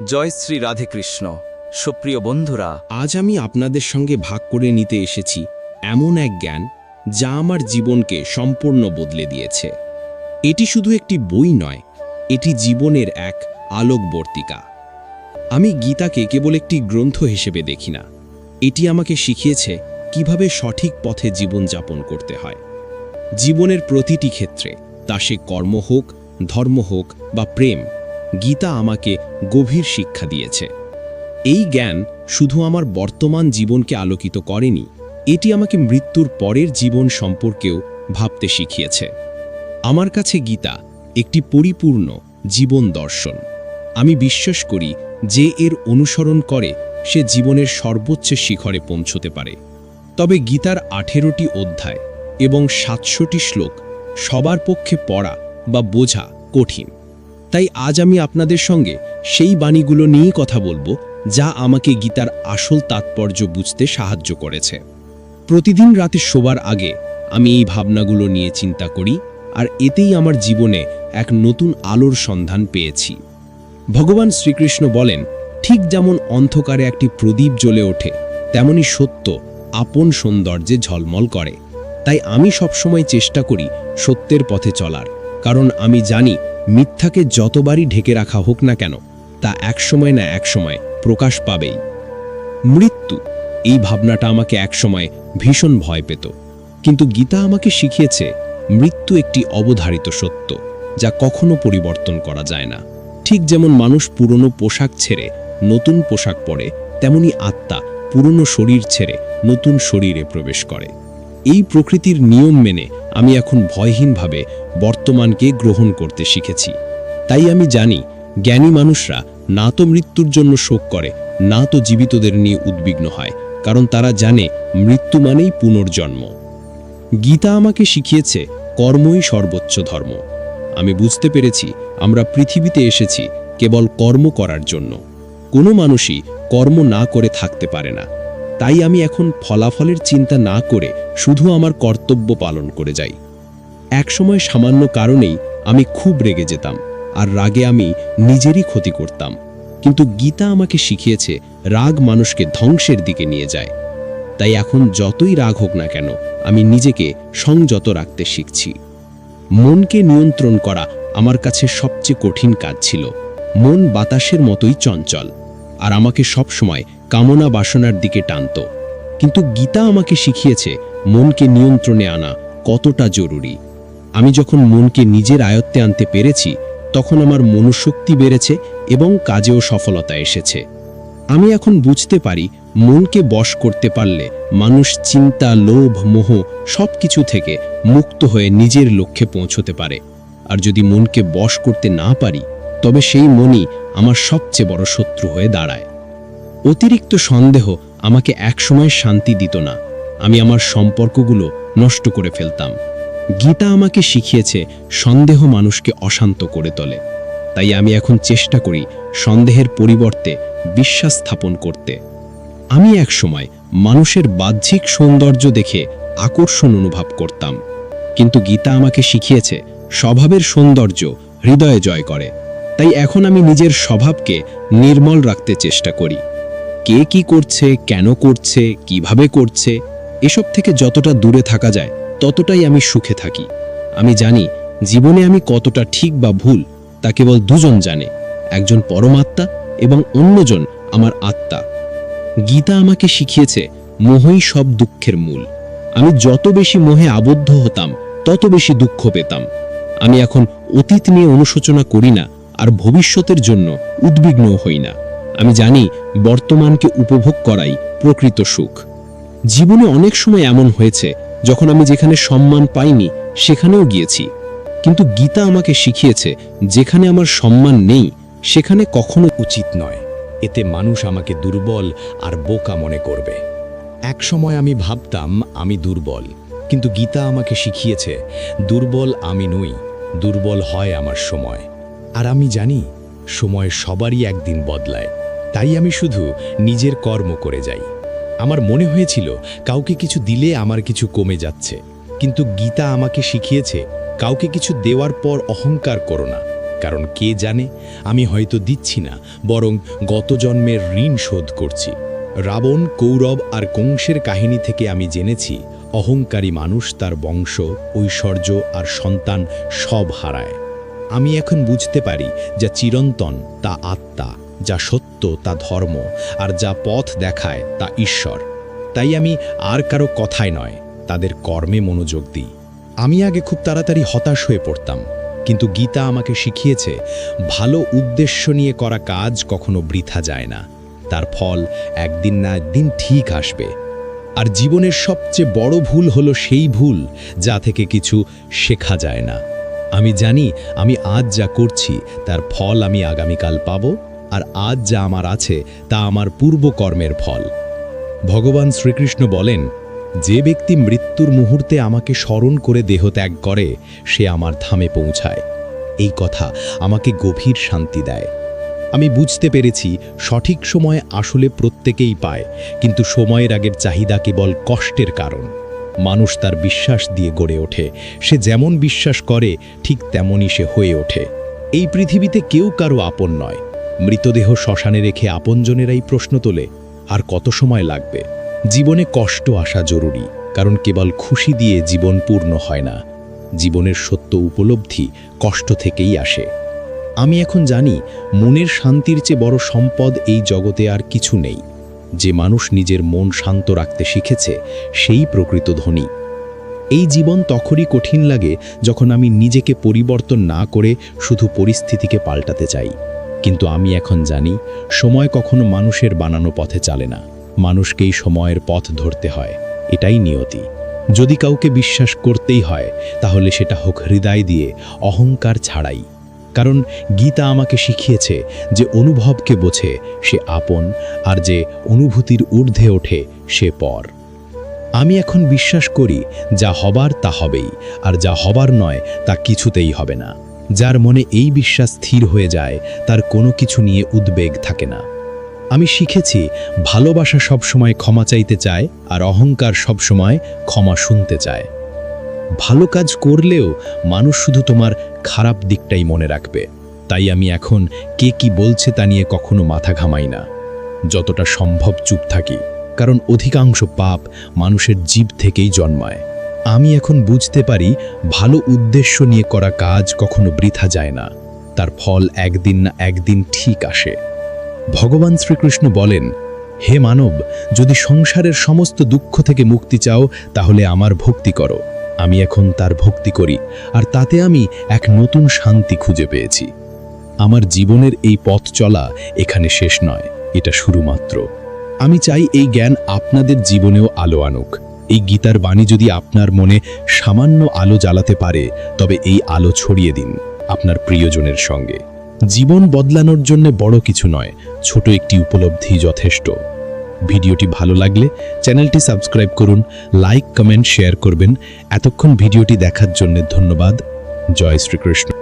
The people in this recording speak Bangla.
জয় শ্রী রাধেকৃষ্ণ। সুপ্রিয় বন্ধুরা, আজ আমি আপনাদের সঙ্গে ভাগ করে নিতে এসেছি এমন এক জ্ঞান যা আমার জীবনকে সম্পূর্ণ বদলে দিয়েছে। এটি শুধু একটি বই নয়, এটি জীবনের এক আলোকবর্তিকা। আমি গীতাকে কেবল একটি গ্রন্থ হিসেবে দেখি না, এটি আমাকে শিখিয়েছে কীভাবে সঠিক পথে জীবনযাপন করতে হয়। জীবনের প্রতিটি ক্ষেত্রে, তা সে কর্ম হোক, ধর্ম হোক বা প্রেম গীতা আমাকে গভীর শিক্ষা দিয়েছে। এই জ্ঞান শুধু আমার বর্তমান জীবনকে আলোকিত করেনি, এটি আমাকে মৃত্যুর পরের জীবন সম্পর্কেও ভাবতে শিখিয়েছে। আমার কাছে গীতা একটি পরিপূর্ণ জীবন দর্শন। আমি বিশ্বাস করি যে এর অনুসরণ করে সে জীবনের সর্বোচ্চ শিখরে পৌঁছতে পারে। তবে গীতার আঠেরোটি অধ্যায় এবং সাতশোটি শ্লোক সবার পক্ষে পড়া বা বোঝা কঠিন। তাই আজ আমি আপনাদের সঙ্গে সেই বাণীগুলো নিয়েই কথা বলব, যা আমাকে গীতার আসল তাৎপর্য বুঝতে সাহায্য করেছে। প্রতিদিন রাতে শোবার আগে আমি এই ভাবনাগুলো নিয়ে চিন্তা করি, আর এতেই আমার জীবনে এক নতুন আলোর সন্ধান পেয়েছি। ভগবান শ্রীকৃষ্ণ বলেন, ঠিক যেমন অন্ধকারে একটি প্রদীপ জ্বলে ওঠে, তেমনি সত্য আপন সৌন্দর্যে ঝলমল করে। তাই আমি সবসময় চেষ্টা করি সত্যের পথে চলার। কারণ আমি জানি মিথ্যাকে যতবারই ঢেকে রাখা হোক না কেন, তা একসময় না একসময় প্রকাশ পাবেই। মৃত্যু, এই ভাবনাটা আমাকে একসময় ভীষণ ভয় পেত। কিন্তু গীতা আমাকে শিখিয়েছে, মৃত্যু একটি অবধারিত সত্য, যা কখনো পরিবর্তন করা যায় না। ঠিক যেমন মানুষ পুরনো পোশাক ছেড়ে নতুন পোশাক পরে, তেমনি আত্মা পুরনো শরীর ছেড়ে নতুন শরীরে প্রবেশ করে। এই প্রকৃতির নিয়ম মেনে আমি এখন ভয়হীনভাবে বর্তমানকে গ্রহণ করতে শিখেছি। তাই আমি জানি, জ্ঞানী মানুষরা না তো মৃত্যুর জন্য শোক করে, না তো জীবিতদের নিয়ে উদ্বিগ্ন হয়, কারণ তারা জানে মৃত্যু মানেই পুনর্জন্ম। গীতা আমাকে শিখিয়েছে, কর্মই সর্বোচ্চ ধর্ম। আমি বুঝতে পেরেছি, আমরা পৃথিবীতে এসেছি, কেবল কর্ম করার জন্য। কোনো মানুষই কর্ম না করে থাকতে পারে না। তাই আমি এখন ফলাফলের চিন্তা না করে শুধু আমার কর্তব্য পালন করে যাই। একসময় সামান্য কারণেই আমি খুব রেগে যেতাম, আর রাগে আমি নিজেরই ক্ষতি করতাম। কিন্তু গীতা আমাকে শিখিয়েছে, রাগ মানুষকে ধ্বংসের দিকে নিয়ে যায়। তাই এখন যতই রাগ হোক না কেন, আমি নিজেকে সংযত রাখতে শিখছি। মনকে নিয়ন্ত্রণ করা আমার কাছে সবচেয়ে কঠিন কাজ ছিল। মন বাতাসের মতোই চঞ্চল। আর আমাকে সবসময় কামনা বাসনার দিকে টানত। কিন্তু গীতা আমাকে শিখিয়েছে মনকে নিয়ন্ত্রণে আনা কতটা জরুরি। আমি যখন মনকে নিজের আয়ত্তে আনতে পেরেছি, তখন আমার মনুশক্তি বেড়েছে এবং কাজেও সফলতা এসেছে। আমি এখন বুঝতে পারি মনকে বশ করতে পারলে মানুষ চিন্তা, লোভ, মোহ সব কিছু থেকে মুক্ত হয়ে নিজের লক্ষ্যে পৌঁছতে পারে। আর যদি মনকে বশ করতে না পারি তবে সেই মনই আমার সবচেয়ে বড় শত্রু হয়ে দাঁড়ায়। অতিরিক্ত সন্দেহ আমাকে একসময় শান্তি দিত না। আমি আমার সম্পর্কগুলো নষ্ট করে ফেলতাম। গীতা আমাকে শিখিয়েছে সন্দেহ মানুষকে অশান্ত করে তোলে। তাই আমি এখন চেষ্টা করি সন্দেহের পরিবর্তে বিশ্বাস স্থাপন করতে। আমি একসময় মানুষের বাহ্যিক সৌন্দর্য দেখে আকর্ষণ অনুভব করতাম। কিন্তু গীতা আমাকে শিখিয়েছে স্বভাবের সৌন্দর্য হৃদয়ে জয় করে। তাই এখন আমি নিজের স্বভাবকে নির্মল রাখতে চেষ্টা করি। কে কি করছে, কেন করছে, কীভাবে করছে, এসব থেকে যতটা দূরে থাকা যায়, ততটাই আমি সুখে থাকি। আমি জানি জীবনে আমি কতটা ঠিক বা ভুল, তা কেবল দুজন জানে, একজন পরমাত্মা এবং অন্যজন আমার আত্মা। গীতা আমাকে শিখিয়েছে, মোহই সব দুঃখের মূল। আমি যত বেশি মোহে আবদ্ধ হতাম, তত বেশি দুঃখ পেতাম। আমি এখন অতীত নিয়ে অনুশোচনা করি না আর ভবিষ্যতের জন্য উদ্বিগ্ন হই না। আমি জানি বর্তমানকে উপভোগ করাই প্রকৃত সুখ। জীবনে অনেক সময় এমন হয়েছে, যখন আমি যেখানে সম্মান পাইনি, সেখানেও গিয়েছি। কিন্তু গীতা আমাকে শিখিয়েছে, যেখানে আমার সম্মান নেই, সেখানে কখনো উচিত নয়। এতে মানুষ আমাকে দুর্বল আর বোকা মনে করবে। এক সময় আমি ভাবতাম, আমি দুর্বল। কিন্তু গীতা আমাকে শিখিয়েছে, দুর্বল আমি নই, দুর্বল হয় আমার সময়। আর আমি জানি, সময় সবারই একদিন বদলায়। তাই আমি শুধু নিজের কর্ম করে যাই। আমার মনে হয়েছিল, কাউকে কিছু দিলে আমার কিছু কমে যাচ্ছে। কিন্তু গীতা আমাকে শিখিয়েছে, কাউকে কিছু দেওয়ার পর অহংকার করো না। কারণ কে জানে, আমি হয়তো দিচ্ছি না, বরং গত জন্মের ঋণ শোধ করছি। রাবণ, কৌরব আর কংসের কাহিনী থেকে আমি জেনেছি, অহংকারী মানুষ তার বংশ, ঐশ্বর্য আর সন্তান সব হারায়। আমি এখন বুঝতে পারি যা চিরন্তন, তা আত্মা, যা সত্য, তা ধর্ম, আর যা পথ দেখায়, তা ঈশ্বর। তাই আমি আর কারও কথায় নয়, তাদের কর্মে মনোযোগ দিই। আমি আগে খুব তাড়াতাড়ি হতাশ হয়ে পড়তাম, কিন্তু গীতা আমাকে শিখিয়েছে, ভালো উদ্দেশ্য নিয়ে করা কাজ কখনো বৃথা যায় না। তার ফল একদিন না একদিন ঠিক আসবে। আর জীবনের সবচেয়ে বড় ভুল হলো সেই ভুল যা থেকে কিছু শেখা যায় না। আমি জানি আমি আজ যা করছি, তার ফল আমি আগামীকাল পাব, আর আজ যা আমার আছে, তা আমার পূর্বকর্মের ফল। ভগবান শ্রীকৃষ্ণ বলেন, যে ব্যক্তি মৃত্যুর মুহূর্তে আমাকে স্মরণ করে দেহ ত্যাগ করে, সে আমার ধামে পৌঁছায়। এই কথা আমাকে গভীর শান্তি দেয়। আমি বুঝতে পেরেছি, সঠিক সময় আসলে প্রত্যেকেই পায়, কিন্তু সময়ের আগের চাহিদা কেবল কষ্টের কারণ। মানুষ তার বিশ্বাস দিয়ে গড়ে ওঠে। সে যেমন বিশ্বাস করে, ঠিক তেমনই সে হয়ে ওঠে। এই পৃথিবীতে কেউ কারও আপন নয়। মৃতদেহ শ্মশানে রেখে আপনজনেরাই প্রশ্ন তোলে, আর কত সময় লাগবে? জীবনে কষ্ট আসা জরুরি, কারণ কেবল খুশি দিয়ে জীবন পূর্ণ হয় না। জীবনের সত্য উপলব্ধি কষ্ট থেকেই আসে। আমি এখন জানি, মনের শান্তির চেয়ে বড় সম্পদ এই জগতে আর কিছু নেই। যে মানুষ নিজের মন শান্ত রাখতে শিখেছে, সেই প্রকৃত ধনী। এই জীবন তখনই কঠিন লাগে যখন আমি নিজেকে পরিবর্তন না করে শুধু পরিস্থিতিকে পাল্টাতে চাই। কিন্তু আমি এখন জানি, সময় কখনো মানুষের বানানো পথে চলে না। মানুষকেই সময়ের পথ ধরতে হয়, এটাই নিয়তি। যদি কাউকে বিশ্বাস করতেই হয়, তাহলে সেটা হোক হৃদয় দিয়ে অহংকার ছাড়াই। কারণ গীতা আমাকে শিখিয়েছে যে অনুভবকে বোঝে সে আপন আর যে অনুভূতির ঊর্ধ্বে ওঠে সে পর। আমি এখন বিশ্বাস করি যা হবার তা হবেই, আর যা হবার নয় তা কিছুতেই হবে না। যার মনে এই বিশ্বাস স্থির হয়ে যায়, তার কোনো কিছু নিয়ে উদ্বেগ থাকে না। আমি শিখেছি ভালোবাসা সবসময় ক্ষমা চাইতে চায় আর অহংকার সবসময় ক্ষমা শুনতে চায়। ভালো কাজ করলেও মানুষ শুধু তোমার খারাপ দিকটাই মনে রাখবে। তাই আমি এখন কে কি বলছে তা নিয়ে কখনো মাথা ঘামাই না। যতটা সম্ভব চুপ থাকি, কারণ অধিকাংশ পাপ মানুষের জীব থেকেই জন্মায়। আমি এখন বুঝতে পারি ভালো উদ্দেশ্য নিয়ে করা কাজ কখনো বৃথা যায় না। তার ফল একদিন না একদিন ঠিক আসে। ভগবান শ্রীকৃষ্ণ বলেন, হে মানব, যদি সংসারের সমস্ত দুঃখ থেকে মুক্তি চাও, তাহলে আমার ভক্তি করো। আমি এখন তার ভক্তি করি, আর তাতে আমি এক নতুন শান্তি খুঁজে পেয়েছি। আমার জীবনের এই পথ চলা এখানে শেষ নয়, এটা শুরু মাত্র আমি চাই এই জ্ঞান আপনাদের জীবনেও আলো আনুক। এই গীতার বাণী যদি আপনার মনে সামান্য আলো জ্বালাতে পারে, তবে এই আলো ছড়িয়ে দিন আপনার প্রিয়জনের সঙ্গে। জীবন বদলানোর জন্য বড় কিছু নয়, ছোট একটি উপলব্ধি যথেষ্ট। ভিডিওটি ভালো লাগলে চ্যানেলটি সাবস্ক্রাইব করুন, লাইক, কমেন্ট, শেয়ার করবেন। এতক্ষণ ভিডিওটি দেখার জন্য ধন্যবাদ। জয় শ্রীকৃষ্ণ।